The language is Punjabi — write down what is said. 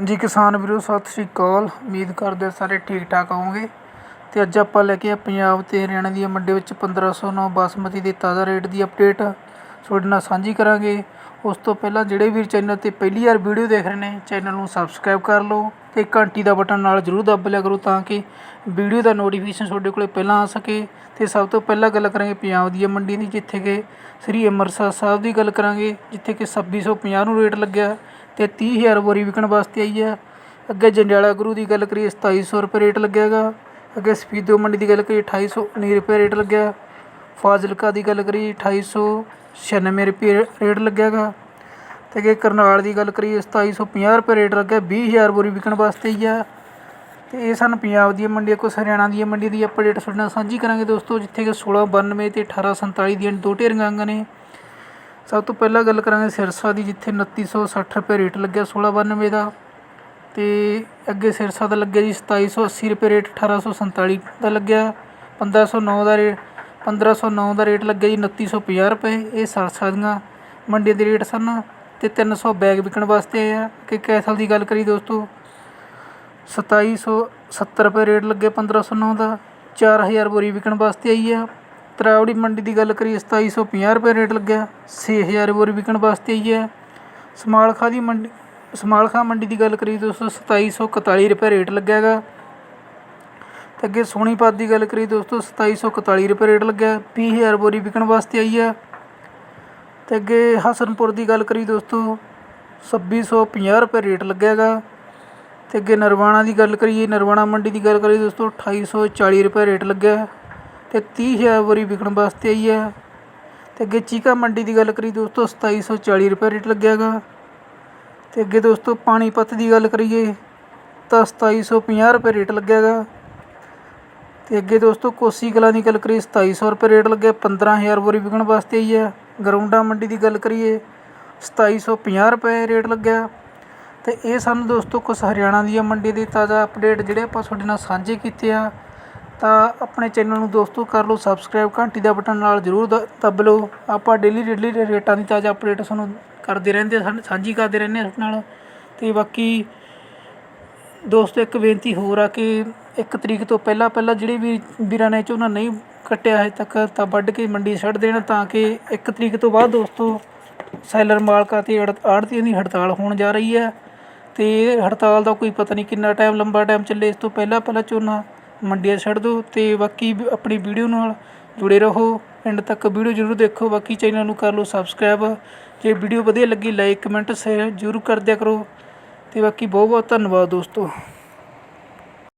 ਹਾਂਜੀ ਕਿਸਾਨ ਵੀਰੋ, ਸਤਿ ਸ਼੍ਰੀ ਅਕਾਲ। ਉਮੀਦ ਕਰਦੇ ਸਾਰੇ ਠੀਕ ਠਾਕ ਹੋਵੋਗੇ। ਤੇ ਅੱਜ ਆਪਾਂ ਲੈ ਕੇ ਆਏ ਪੰਜਾਬ ਤੇ ਹਰਿਆਣਾ ਦੀਆਂ ਮੰਡੀ ਵਿੱਚ 1509 ਬਾਸਮਤੀ ਦੇ ਤਾਜ਼ਾ ਰੇਟ ਦੀ ਅਪਡੇਟ ਤੁਹਾਡੇ ਨਾਲ ਸਾਂਝੀ ਕਰਾਂਗੇ। ਉਸ ਤੋਂ ਪਹਿਲਾਂ ਜਿਹੜੇ ਵੀਰ ਚੈਨਲ ਤੇ ਪਹਿਲੀ ਵਾਰ ਵੀਡੀਓ ਦੇਖ ਰਹੇ ਨੇ, ਚੈਨਲ ਨੂੰ ਸਬਸਕ੍ਰਾਈਬ ਕਰ ਲਓ ਤੇ ਘੰਟੀ ਦਾ ਬਟਨ ਨਾਲ ਜਰੂਰ ਦੱਬ ਲਿਆ ਕਰੋ ਤਾਂ ਕਿ ਵੀਡੀਓ ਦਾ ਨੋਟੀਫਿਕੇਸ਼ਨ ਤੁਹਾਡੇ ਕੋਲੇ ਪਹਿਲਾਂ ਆ ਸਕੇ। ਤੇ ਸਭ ਤੋਂ ਪਹਿਲਾਂ ਗੱਲ ਕਰਾਂਗੇ ਪੰਜਾਬ ਦੀ ਮੰਡੀ ਦੀ, ਜਿੱਥੇ ਕਿ ਸ੍ਰੀ ਅੰਮ੍ਰਿਤਸਰ ਸਾਹਿਬ ਦੀ ਗੱਲ ਕਰਾਂਗੇ, ਜਿੱਥੇ ਕਿ 2650 ਨੂੰ ਰੇਟ ਲੱਗਿਆ। ਅਤੇ ਤੀਹ ਹਜ਼ਾਰ ਬੋਰੀ ਵਿਕਣ ਵਾਸਤੇ ਆਈ ਹੈ ਅੱਗੇ ਜੰਡਿਆਲਾ ਗੁਰੂ ਦੀ ਗੱਲ ਕਰੀਏ, ਸਤਾਈ ਸੌ ਰੁਪਏ ਰੇਟ ਲੱਗਿਆ ਲੱਗਿਆਗਾ। ਅੱਗੇ ਸਫੀਦੋ ਮੰਡੀ ਦੀ ਗੱਲ ਕਰੀਏ 2819 ਰੁਪਏ ਰੇਟ ਲੱਗਿਆ। ਫਾਜ਼ਿਲਕਾ ਦੀ ਗੱਲ ਕਰੀਏ 2896 ਰੁਪਏ ਰੇਟ ਲੱਗਿਆ ਲੱਗਿਆਗਾ। ਅਤੇ ਅੱਗੇ ਕਰਨਾਲ ਦੀ ਗੱਲ ਕਰੀਏ 2750 ਰੁਪਏ ਰੇਟ ਲੱਗਿਆ। ਵੀਹ ਹਜ਼ਾਰ ਬੋਰੀ ਵਿਕਣ ਵਾਸਤੇ ਹੀ ਆ। ਅਤੇ ਇਹ ਸਨ ਪੰਜਾਬ ਦੀਆਂ ਮੰਡੀਆਂ, ਕੁਛ ਹਰਿਆਣਾ ਦੀਆਂ ਮੰਡੀ ਦੀ ਅਪਡੇਟ ਤੁਹਾਡੇ ਨਾਲ ਸਾਂਝੀ ਕਰਾਂਗੇ ਦੋਸਤੋ, ਜਿੱਥੇ ਕਿ ਸੋਲ੍ਹਾਂ ਬਾਨਵੇਂ ਅਤੇ ਅਠਾਰਾਂ ਸੰਤਾਲੀ ਦੀਆਂ ਦੋ ਢੇਰੀਆਂ ਆਈਆਂ ਨੇ। ਸਭ ਤੋਂ ਪਹਿਲਾਂ ਗੱਲ ਕਰਾਂਗੇ ਸਿਰਸਾ ਦੀ, ਜਿੱਥੇ 2960 ਰੁਪਏ ਰੇਟ ਲੱਗਿਆ 1692 ਦਾ। ਅਤੇ ਅੱਗੇ ਸਿਰਸਾ ਦਾ ਲੱਗਿਆ ਜੀ 2780 ਰੁਪਏ ਰੇਟ 1847 ਦਾ ਲੱਗਿਆ। 1509 ਦਾ ਰੇਟ 1509 ਦਾ ਰੇਟ ਲੱਗਿਆ ਜੀ 2950 ਰੁਪਏ, ਇਹ ਸਿਰਸਾ ਦੀਆਂ ਮੰਡੀ ਦੇ ਰੇਟ ਸਨ। ਅਤੇ ਤਿੰਨ ਸੌ ਬੈਗ ਵਿਕਣ ਵਾਸਤੇ ਆਏ ਆ। ਕਿ ਕੈਸਲ ਦੀ ਗੱਲ ਕਰੀ ਦੋਸਤੋ 2770 ਰੁਪਏ ਰੇਟ ਲੱਗੇ 1509 ਦਾ। 4000 ਬੋਰੀ ਵਿਕਣ ਵਾਸਤੇ ਆਈ ਆ। ਤਰਾਵੜੀ ਮੰਡੀ ਦੀ ਗੱਲ ਕਰੀਏ 2750 ਰੁਪਏ ਰੇਟ ਲੱਗਿਆ, ਛੇ ਹਜ਼ਾਰ ਬੋਰੀ ਵਿਕਣ ਵਾਸਤੇ ਆਈ ਹੈ। ਸਮਾਲਖਾ ਦੀ ਮੰਡੀ, ਸਮਾਲਖਾ ਮੰਡੀ ਦੀ ਗੱਲ ਕਰੀਏ ਦੋਸਤੋ 2741 ਰੁਪਏ ਰੇਟ ਲੱਗਿਆ ਹੈਗਾ। ਤੇ ਅੱਗੇ ਸੋਨੀਪਤ ਦੀ ਗੱਲ ਕਰੀਏ ਦੋਸਤੋ 2741 ਰੁਪਏ ਰੇਟ ਲੱਗਿਆ ਵੀਹ ਹਜ਼ਾਰ ਬੋਰੀ ਵਿਕਣ ਵਾਸਤੇ ਆਈ ਹੈ। ਤੇ ਅੱਗੇ ਹਸਨਪੁਰ ਦੀ ਗੱਲ ਕਰੀਏ ਦੋਸਤੋ 2650 ਰੁਪਏ ਰੇਟ ਲੱਗਿਆ ਹੈਗਾ। ਤੇ ਅੱਗੇ ਨਰਵਾਣਾ ਦੀ ਗੱਲ ਕਰੀਏ, ਨਰਵਾਣਾ ਮੰਡੀ ਦੀ ਗੱਲ ਕਰੀਏ ਦੋਸਤੋ 2840 ਰੁਪਏ ਰੇਟ ਲੱਗਿਆ। ਅਤੇ ਤੀਹ ਹਜ਼ਾਰ ਬੋਰੀ ਵਿਕਣ ਵਾਸਤੇ ਆਈ ਹੈ। ਅਤੇ ਅੱਗੇ ਚੀਕਾ ਮੰਡੀ ਦੀ ਗੱਲ ਕਰੀ ਦੋਸਤੋ 2740 ਰੁਪਏ ਰੇਟ ਲੱਗਿਆ ਲੱਗਿਆਗਾ ਅਤੇ ਅੱਗੇ ਦੋਸਤੋ ਪਾਣੀਪਤ ਦੀ ਗੱਲ ਕਰੀਏ ਤਾਂ 2750 ਰੁਪਏ ਰੇਟ ਲੱਗਿਆ ਲੱਗਿਆਗਾ ਅਤੇ ਅੱਗੇ ਦੋਸਤੋ, ਕੋਸੀ ਕਲਾਂ ਦੀ ਗੱਲ ਕਰੀਏ ਸਤਾਈ ਸੌ ਰੁਪਏ ਰੇਟ ਲੱਗਿਆ 15000 ਬੋਰੀ ਵਿਕਣ ਵਾਸਤੇ ਆਈ ਹੈ। ਗਰਾਉਂਡਾ ਮੰਡੀ ਦੀ ਗੱਲ ਕਰੀਏ 2750 ਰੁਪਏ ਰੇਟ ਲੱਗਿਆ। ਅਤੇ ਇਹ ਸਾਨੂੰ ਦੋਸਤੋ ਕੁਝ ਹਰਿਆਣਾ ਦੀਆਂ ਮੰਡੀ ਦੇ ਤਾਜ਼ਾ ਅਪਡੇਟ ਜਿਹੜੇ ਆਪਾਂ ਤੁਹਾਡੇ ਨਾਲ ਸਾਂਝੇ ਕੀਤੇ ਆ ਤਾਂ ਆਪਣੇ ਚੈਨਲ ਨੂੰ ਦੋਸਤੋ ਕਰ ਲਓ ਸਬਸਕ੍ਰਾਈਬ ਘੰਟੀ ਦਾ ਬਟਨ ਨਾਲ ਜ਼ਰੂਰ ਦ, ਦੱਬ ਲਓ। ਆਪਾਂ ਡੇਲੀ ਡੇਲੀ ਰੇਟਾਂ ਦੀ ਤਾਜ਼ਾ ਅਪਡੇਟ ਤੁਹਾਨੂੰ ਕਰਦੇ ਰਹਿੰਦੇ ਹਾਂ ਸਾਂਝੀ ਕਰਦੇ ਰਹਿੰਦੇ ਹਾਂ ਨਾਲ। ਅਤੇ ਬਾਕੀ ਦੋਸਤੋ, ਇੱਕ ਬੇਨਤੀ ਹੋਰ ਆ ਕਿ ਇੱਕ ਤਰੀਕ ਤੋਂ ਪਹਿਲਾਂ ਪਹਿਲਾਂ ਜਿਹੜੇ ਵੀ ਵੀਰਾਂ ਨੇ ਝੋਨਾ ਨਹੀਂ ਕੱਟਿਆ ਹਜੇ ਤੱਕ, ਤਾਂ ਵੱਢ ਕੇ ਮੰਡੀ ਛੱਡ ਦੇਣ, ਤਾਂ ਕਿ ਇੱਕ ਤਰੀਕ ਤੋਂ ਬਾਅਦ ਦੋਸਤੋ ਸੈਲਰ ਮਾਲਕਾਂ ਤੇ ਆੜਤੀਆਂ ਦੀ ਹੜਤਾਲ ਹੋਣ ਜਾ ਰਹੀ ਹੈ। ਤੇ ਹੜਤਾਲ ਦਾ ਕੋਈ ਪਤਾ ਨਹੀਂ ਕਿੰਨਾ ਟਾਈਮ ਲੰਬਾ ਟਾਈਮ ਚੱਲੇ। ਇਸ ਤੋਂ ਪਹਿਲਾਂ ਪਹਿਲਾਂ ਝੋਨਾ ਮੰਡੀਆਂ ਛੱਡ ਦਿਓ ਅਤੇ ਬਾਕੀ ਆਪਣੀ ਵੀਡੀਓ ਨਾਲ ਜੁੜੇ ਰਹੋ। ਐਂਡ ਤੱਕ ਵੀਡੀਓ ਜ਼ਰੂਰ ਦੇਖੋ। ਬਾਕੀ ਚੈਨਲ ਨੂੰ ਕਰ ਲਓ ਸਬਸਕ੍ਰਾਈਬ ਜੇ ਵੀਡੀਓ ਵਧੀਆ ਲੱਗੀ ਲਾਈਕ ਕਮੈਂਟ ਸ਼ੇਅਰ ਜ਼ਰੂਰ ਕਰ ਦਿਆ ਕਰੋ। ਅਤੇ ਬਾਕੀ ਬਹੁਤ ਬਹੁਤ ਧੰਨਵਾਦ ਦੋਸਤੋ।